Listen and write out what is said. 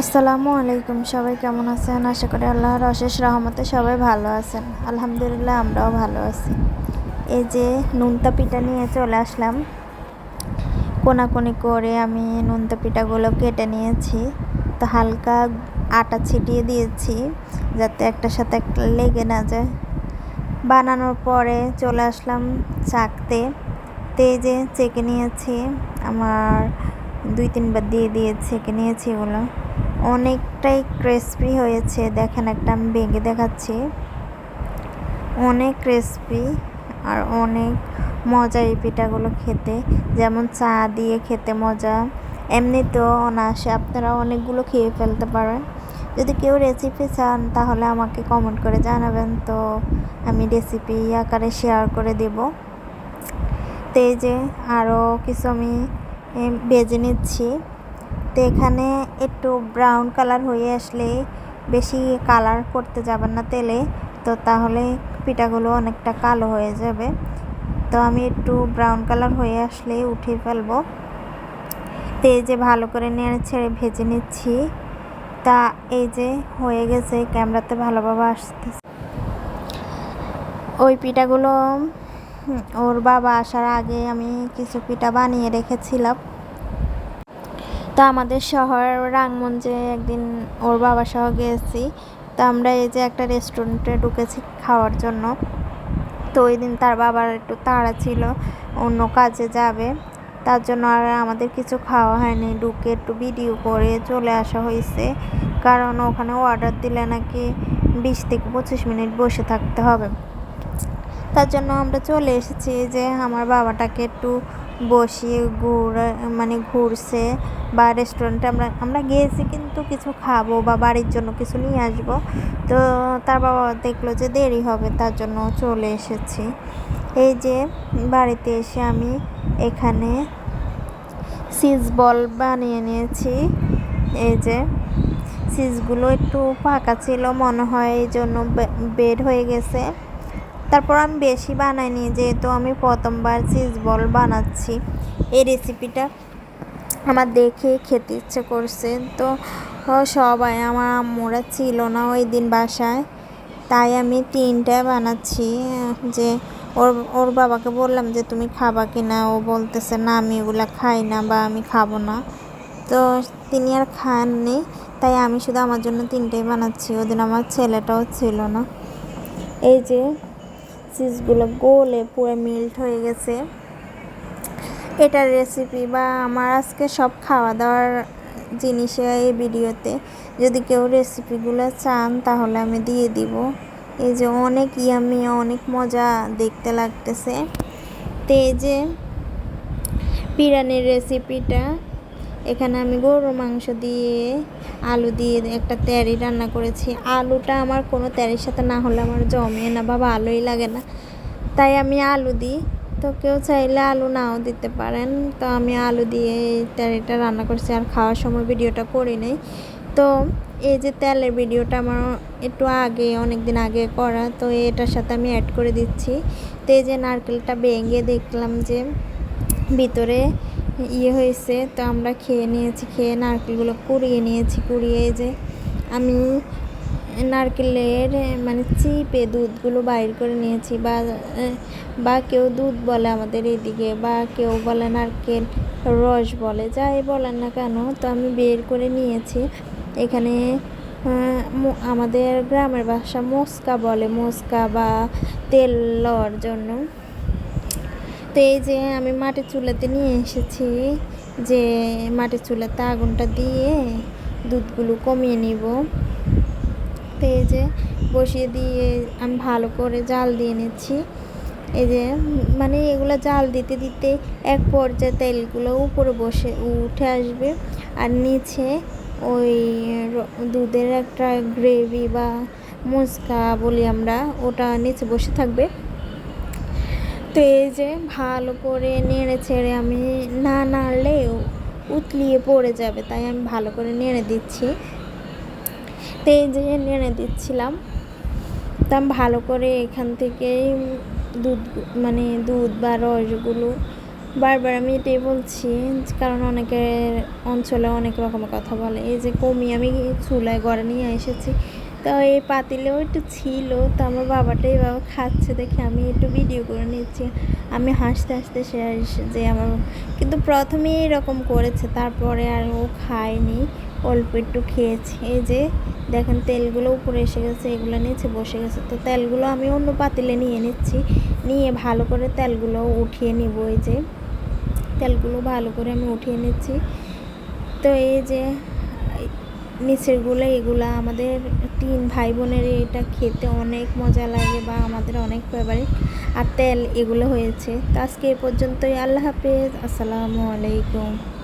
আসসালামু আলাইকুম, সবাই কেমন আছেন? আশা করি আল্লাহর অশেষ রহমতে সবাই ভালো আছেন। আলহামদুলিল্লাহ, আমরাও ভালো আছি। এই যে নুনতা পিঠা নিয়ে চলে আসলাম। কোনাকুনি করে আমি নুনতা পিঠাগুলো কেটে নিয়েছি। তো হালকা আটা ছিটিয়ে দিয়েছি, যাতে একটার সাথে একটা লেগে না যায়। বানানোর পরে চলে আসলাম চাকতে। তো এই যে চেকে নিয়েছি, আমার দুই তিনবার দিয়ে দিয়ে ছেঁকে নিয়েছি এগুলো। অনেকটাই ক্রিসপি হয়েছে। দেখেন একটা আমি ভেঙে দেখাচ্ছি। অনেক ক্রিসপি আর অনেক মজা এই পিঠাগুলো খেতে। যেমন চা দিয়ে খেতে মজা। এমনিতেও অনায়াসে আপনারা অনেকগুলো খেয়ে ফেলতে পারেন। যদি কেউ রেসিপি চান, তাহলে আমাকে কমেন্ট করে জানাবেন। তো আমি রেসিপি আকারে শেয়ার করে দেব। তো এই যে আরও কিছু আমি বেজে নিচ্ছি। তো এখানে একটু ব্রাউন কালার হয়ে আসলে বেশি কালার করতে যাবেন না তেলে। তো তাহলে পিঠাগুলো অনেকটা কালো হয়ে যাবে। তো আমি একটু ব্রাউন কালার হয়ে আসলে উঠিয়ে ফেলব। তো এই যে ভালো করে নেড়ে ছেড়ে ভেজে নিচ্ছি। তা এই যে হয়ে গেছে, ক্যামেরাতে ভালোভাবে আসতেছে। ওই পিঠাগুলো ওর বাবা আসার আগে আমি কিছু পিঠা বানিয়ে রেখেছিলাম। তো আমাদের শহর রাংমঞ্জে একদিন ওর বাবা সহ গিয়েছি তো আমরা এই যে একটা রেস্টুরেন্টে ঢুকেছি খাওয়ার জন্য। তো ওই দিন তার বাবার একটু তাড়া ছিল, অন্য কাজে যাবে। তার জন্য আর আমাদের কিছু খাওয়া হয়নি। ঢুকে একটু ভিডিও করে চলে আসা হয়েছে। কারণ ওখানে অর্ডার দিলে নাকি বিশ থেকে পঁচিশ মিনিট বসে থাকতে হবে। তার জন্য আমরা চলে এসেছি যে আমার বাবাটাকে একটু বসিয়ে ঘুর মানে ঘুরছে বা রেস্টুরেন্টে আমরা আমরা গিয়েছি কিন্তু কিছু খাব বা বাড়ির জন্য কিছু নিয়ে আসব। তো তার বাবা দেখল যে দেরি হবে, তার জন্য চলে এসেছি। এই যে বাড়িতে এসে আমি এখানে সিজ বল বানিয়ে নিয়েছি। এই যে সিজগুলো একটু ফাঁকা ছিল, মনে হয় এই জন্য বের হয়ে গেছে। তারপর আমি বেশি বানাইনি, যেহেতু আমি প্রথমবার চিজ বল বানাচ্ছি। এই রেসিপিটা আমার দেখে খেতে ইচ্ছে করছে। তো সবাই, আমার আম্মুরা ছিল না ওই দিন বাসায়। তাই আমি তিনটা বানাচ্ছি, যে ওর ওর বাবাকে বললাম যে, তুমি খাবা কি না ও বলতেছে, না, আমি এগুলো খাই না বা আমি খাব না। তো তিনি আর খাননি, তাই আমি শুধু আমার জন্য তিনটেই বানাচ্ছি। ওদিন আমার ছেলেটাও ছিল না। এই যে চিজগুলো গোলে পুরো মিল্ট হয়ে গেছে। এটার রেসিপি বা আমার আজকে সব খাওয়া দাওয়ার জিনিসে এই ভিডিওতে যদি কেউ রেসিপিগুলো চান, তাহলে আমি দিয়ে দিব। এই যে অনেক ইয়ামি অনেক মজা দেখতে লাগতেছে। তো এই যে বিরিয়ানির রেসিপিটা এখানে আমি গরুর মাংস দিয়ে, আলু দিয়ে একটা তেরি রান্না করেছি। আলুটা আমার কোনো তেরির সাথে না হলে আমার জমে না বা ভালোই লাগে না। তাই আমি আলু দিই। তো কেউ চাইলে আলু নাও দিতে পারেন। তো আমি আলু দিয়ে এই তেরিটা রান্না করছি। আর খাওয়ার সময় ভিডিওটা করি নেই। তো এই যে তেলের ভিডিওটা আমার একটু আগে অনেক দিন আগে করা, তো এটার সাথে আমি অ্যাড করে দিচ্ছি। তো এই যে নারকেলটা ভেঙে দেখলাম যে ভিতরে ইয়ে হয়েছে, তো আমরা খেয়ে নিয়েছি, খেয়ে নারকেলগুলো কুড়িয়ে নিয়েছি, কুড়িয়ে যে আমি নারকেলের মানে চিপে দুধগুলো বাইর করে নিয়েছি, বা বা কেউ দুধ বলে আমাদের এদিকে, বা কেউ বলে নারকেল রস বলে, যাই বলেন না কেন, তো আমি বের করে নিয়েছি। এখানে আমাদের গ্রামের ভাষা মস্কা বলে, মস্কা বা তেল লওয়ার জন্য। তো এই যে আমি মাটির চুলাতে নিয়ে এসেছি, যে মাটির চুলাতে আগুনটা দিয়ে দুধগুলো কমিয়ে নিব। তো এই যে বসিয়ে দিয়ে আমি ভালো করে জাল দিয়ে নিচ্ছি। এই যে মানে এগুলো জাল দিতে দিতে এক পর্যায়ে তেলগুলো উপরে বসে উঠে আসবে। আর নিচে ওই দুধের একটা গ্রেভি বা মুচকা বলি আমরা, ওটা নিচে বসে থাকবে। তো এই যে ভালো করে নেড়ে ছেড়ে আমি না নাড়লে উতলিয়ে পড়ে যাবে, তাই আমি ভালো করে নেড়ে দিচ্ছি। তো এই যে নেড়ে দিচ্ছিলাম, তো আমি ভালো করে এখান থেকেই দুধ মানে দুধ বা রসগুলো বারবার আমি এটাই বলছি, কারণ অনেকের অঞ্চলে অনেক রকমের কথা বলে। এই যে কমি আমি চুলায় ঘরে নিয়ে এসেছি তো এই পাতিলেও একটু ছিল, তো আমার বাবাটা এইভাবে খাচ্ছে দেখে আমি একটু ভিডিও করে নিচ্ছি। আমি হাসতে হাসতে শেষ যে আমার কিন্তু প্রথমেই এরকম করেছে, তারপরে আর ও খায়নি, অল্প একটু খেয়েছে। এই যে দেখেন তেলগুলো উপরে এসে গেছে, এগুলো নিচে বসে গেছে। তো তেলগুলো আমি অন্য পাতিলে নিয়ে নিচ্ছি, নিয়ে ভালো করে তেলগুলো উঠিয়ে নিব এই যে। তেলগুলো ভালো করে আমি উঠিয়ে নিচ্ছি। তো এই যে নিচেরগুলো এগুলা আমাদের তিন ভাই বোনের এটা খেতে অনেক মজা লাগে বা আমাদের অনেক ফেভারিট আর তেল এগুলো হয়েছে। তো আজকে এ পর্যন্তই। আল্লাহ হাফেজ। আসসালামু আলাইকুম।